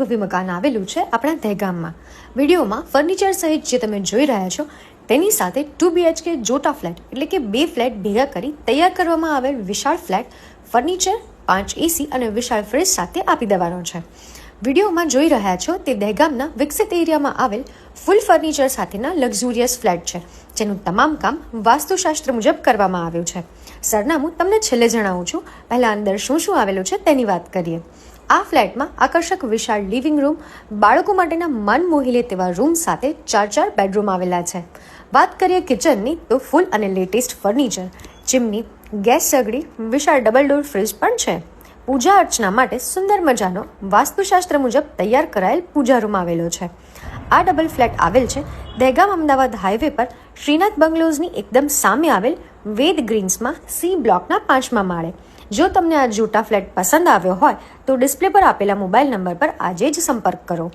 વૈભવી મકાન આવેલું છે આપણા દહેગામમાં. વિડીયોમાં ફર્નિચર સહિત જે તમે જોઈ રહ્યા છો, તેની સાથે ટુ બીએચકે જોટા ફ્લેટ એટલે કે બે ફ્લેટ ભેગા કરી તૈયાર કરવામાં આવેલ વિશાળ ફ્લેટ ફર્નિચર પાંચ એસી અને વિશાળ ફ્રિજ સાથે આપી દેવાનો છે. વિડીયોમાં જોઈ રહ્યા છો તે દહેગામના વિકસિત એરિયામાં આવેલ ફૂલ ફર્નિચર સાથેના લક્ઝુરિયસ ફ્લેટ છે, જેનું તમામ કામ વાસ્તુશાસ્ત્ર મુજબ કરવામાં આવ્યું છે. સરનામું તમને છેલ્લે જણાવું છું. પહેલાં અંદર શું શું આવેલું છે તેની વાત કરીએ. આ ફ્લેટમાં આકર્ષક વિશાળ લિવિંગ રૂમ, બાળકો માટેના મન મોહી લે તેવા રૂમ સાથે ચાર ચાર બેડરૂમ આવેલા છે. વાત કરીએ કિચનની, તો ફૂલ અને લેટેસ્ટ ફર્નિચર, ચીમની, ગેસ સગડી, વિશાળ ડબલ ડોર ફ્રિજ પણ છે. પૂજા અર્ચના માટે સુંદર મજાનો વાસ્તુશાસ્ત્ર મુજબ તૈયાર કરાયેલ પૂજા રૂમ આવેલો છે. આ ડબલ ફ્લેટ આવેલ છે દહેગામ અમદાવાદ હાઈવે પર શ્રીનાથ બંગલોઝની એકદમ સામે આવેલ વેદ ગ્રીન્સમાં સી બ્લોકના પાંચમા માળે. જો તમને આ જૂટા ફ્લેટ પસંદ આવ્યો હોય, તો ડિસ્પ્લે પર આપેલા મોબાઈલ નંબર પર આજે જ સંપર્ક કરો.